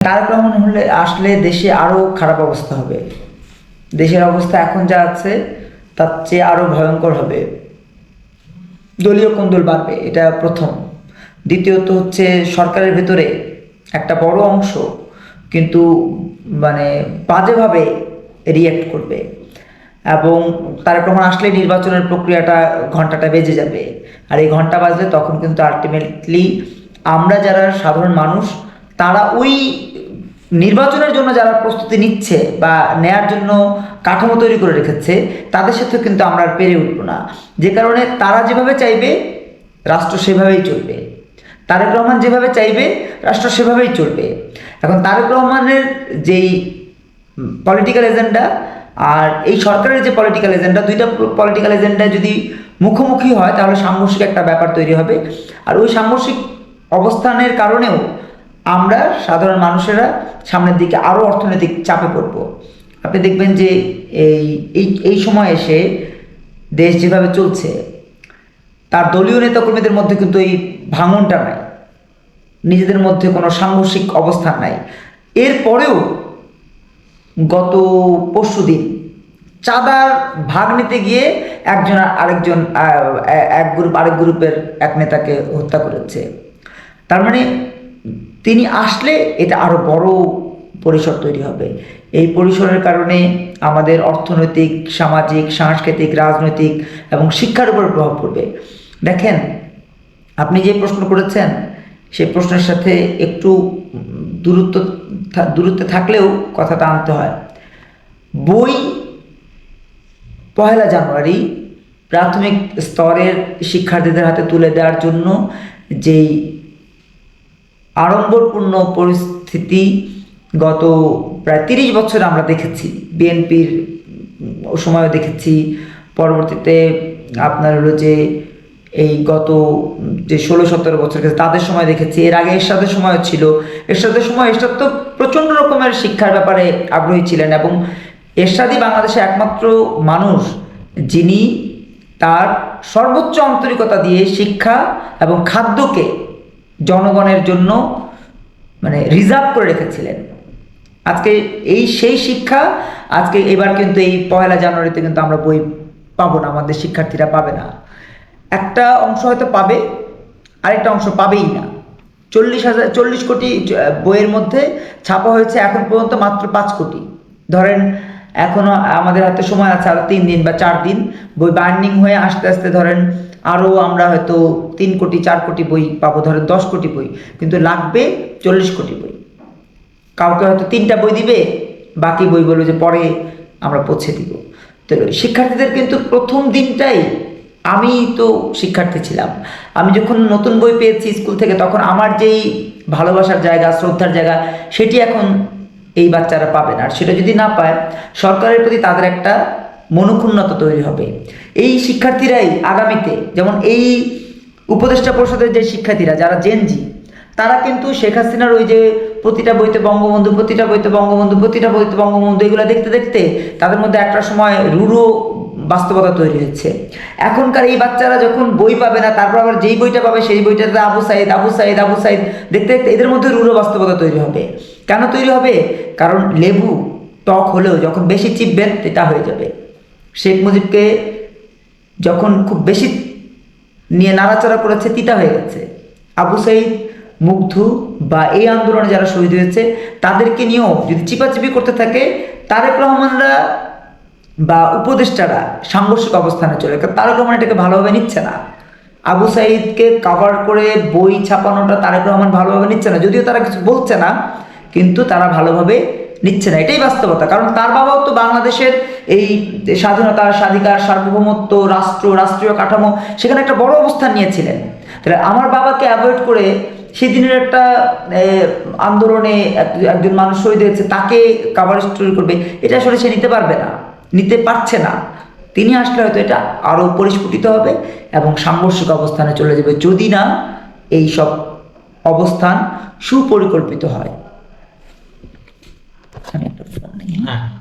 তারেক হলে আসলে দেশে আরও খারাপ অবস্থা হবে। দেশের অবস্থা এখন যা আছে, তার চেয়ে আরও ভয়ঙ্কর হবে। দলীয় কোন্দল বাড়বে, এটা প্রথম। দ্বিতীয়ত হচ্ছে সরকারের ভেতরে একটা বড় অংশ কিন্তু মানে বাজেভাবে রিয়্যাক্ট করবে। এবং তারেক রহমান আসলে নির্বাচনের প্রক্রিয়াটা ঘন্টাটা বেজে যাবে। আর এই ঘণ্টা বাজলে তখন কিন্তু আলটিমেটলি আমরা যারা সাধারণ মানুষ, তারা ওই নির্বাচনের জন্য যারা প্রস্তুতি নিচ্ছে বা নেয়ার জন্য কাঠামো তৈরি করে রেখেছে, তাদের সাথে কিন্তু আমরা আর পেরে উঠবো না। যে কারণে তারা যেভাবে চাইবে, রাষ্ট্র সেভাবেই চলবে। তারেক রহমান যেভাবে চাইবে, রাষ্ট্র সেভাবেই চলবে। এখন তারেক রহমানের যেই পলিটিক্যাল এজেন্ডা আর এই সরকারের যে পলিটিক্যাল এজেন্ডা দুইটা পলিটিক্যাল এজেন্ডা যদি মুখোমুখি হয়, তাহলে সাংঘর্ষিক একটা ব্যাপার তৈরি হবে। আর ওই সাংঘর্ষিক অবস্থানের কারণেও আমরা সাধারণ মানুষেরা সামনের দিকে আরও অর্থনৈতিক চাপে পড়ব। আপনি দেখবেন যে এই এই এই সময় এসে দেশ যেভাবে চলছে, তার দলীয় নেতাকর্মীদের মধ্যে কিন্তু এই ভাঙনটা নাই। নিজেদের মধ্যে কোনো সাংঘর্ষিক অবস্থান নাই। এরপরেও গত পরশু দিন চাঁদার ভাগ নিতে গিয়ে একজন আরেকজন এক গ্রুপ, আরেক গ্রুপের এক নেতাকে হত্যা করেছে। তার মানে তিনি আসলে এটা আরও বড় পরিসর তৈরি হবে। এই পরিসরের কারণে আমাদের অর্থনৈতিক, সামাজিক, সাংস্কৃতিক, রাজনৈতিক এবং শিক্ষার উপর প্রভাব পড়বে। দেখেন, আপনি যে প্রশ্ন করেছেন, সেই প্রশ্নের সাথে একটু দূরত্ব দূরত্বে থাকলেও কথাটা আনতে হয়। বই পহেলা জানুয়ারি প্রাথমিক স্তরের শিক্ষার্থীদের হাতে তুলে দেওয়ার জন্য যেই আড়ম্বরপূর্ণ পরিস্থিতি গত প্রায় তিরিশ বছর আমরা দেখেছি। বিএনপির সময়ও দেখেছি। পরবর্তীতে আপনার হলো যে এই গত যে ষোলো সতেরো বছর গেছে তাদের সময় দেখেছি। এর আগে এরশাদের সময়ও ছিল। এরশাদের সময় এরশাদ তো প্রচণ্ড রকমের শিক্ষার ব্যাপারে আগ্রহী ছিলেন এবং এরশাদই বাংলাদেশের একমাত্র মানুষ যিনি তার সর্বোচ্চ আন্তরিকতা দিয়ে শিক্ষা এবং খাদ্যকে জনগণের জন্য মানে রিজার্ভ করে রেখেছিলেন। আজকে এই সেই শিক্ষা, আজকে এবার কিন্তু এই পয়লা জানুয়ারিতে কিন্তু আমরা বই পাবো না, আমাদের শিক্ষার্থীরা পাবে না। একটা অংশ হয়তো পাবে, আরেকটা অংশ পাবেই না। চল্লিশ হাজার, চল্লিশ কোটি বইয়ের মধ্যে ছাপা হয়েছে এখন পর্যন্ত মাত্র পাঁচ কোটি। ধরেন, এখনও আমাদের হাতে সময় আছে আরও তিন দিন বা চার দিন। বই বার্নিং হয়ে আস্তে আস্তে ধরেন আরও আমরা হয়তো তিন কোটি, চার কোটি বই পাবো, ধরেন দশ কোটি বই, কিন্তু লাগবে চল্লিশ কোটি বই। কাউকে হয়তো তিনটা বই দিবে, বাকি বই বলবে যে পরে আমরা পৌঁছে দিব। তো শিক্ষার্থীদের কিন্তু প্রথম দিনটাই আমি তো শিক্ষার্থী ছিলাম। আমি যখন নতুন বই পেয়েছি স্কুল থেকে, তখন আমার যেই ভালোবাসার জায়গা, শ্রদ্ধার জায়গা, সেটি এখন এই বাচ্চারা পাবে না। আর সেটা যদি না পায়, সরকারের প্রতি তাদের একটা মনোক্ষুণ্ণতা তৈরি হবে। এই শিক্ষার্থীরাই আগামীতে, যেমন এই উপদেষ্টা পরিষদের যে শিক্ষার্থীরা, যারা জেনজি তারা কিন্তু শেখ হাসিনার ওই যে প্রতিটা বইতে বঙ্গবন্ধু, প্রতিটা বইতে বঙ্গবন্ধু, প্রতিটা বইতে বঙ্গবন্ধু, এগুলো দেখতে দেখতে তাদের মধ্যে একটা সময় রুড়ো বাস্তবতা তৈরি হচ্ছে। এখনকার এই বাচ্চারা যখন বই পাবে না, তারপর আবার যেই বইটা পাবে, সেই বইটাতে আবু সাইদ আবু সাইদ আবু সাইদ, দেখতে দেখতে এদের মধ্যে রুড়ো বাস্তবতা তৈরি হবে। কেন তৈরি হবে? কারণ লেবু টক হলেও যখন বেশি চিপবেন এটা হয়ে যাবে। শেখ মুজিবকে যখন খুব বেশি নিয়ে নাড়াচাড়া করেছে, তিতা হয়ে গেছে। আবু সাইদ, মুগ্ধ বা এই আন্দোলনে যারা শহীদ হয়েছে, তাদেরকে নিয়েও যদি চিপাচিপি করতে থাকে, তারেক রহমানরা বা উপদেষ্টারা সাংঘর্ষিক অবস্থানে চলে কারণ তারেক রহমান এটাকে ভালোভাবে নিচ্ছে না। আবু সাইদকে কাভার করে বই ছাপানোটা তারেক রহমান ভালোভাবে নিচ্ছে না। যদিও তারা কিছু বলছে না, কিন্তু তারা ভালোভাবে নিচ্ছে না, এটাই বাস্তবতা। কারণ তার বাবাও তো বাংলাদেশের এই স্বাধীনতা, স্বাধিকার, সার্বভৌমত্ব, রাষ্ট্র, রাষ্ট্রীয় কাঠামো, সেখানে একটা বড় অবস্থান নিয়েছিলেন। তাহলে আমার বাবাকে অ্যাভয়েড করে সেদিনের একটা আন্দোলনে এক- একজন মানুষ শহীদ হয়েছে, তাকে কাভার স্টোরি করবে, এটা আসলে সে নিতে পারবে না, নিতে পারছে না। তিনি আসলে হয়তো এটা আরও পরিস্ফুটিত হবে এবং সাংঘর্ষিক অবস্থানে চলে যাবে, যদি না এই সব অবস্থান সুপরিকল্পিত হয়। আমি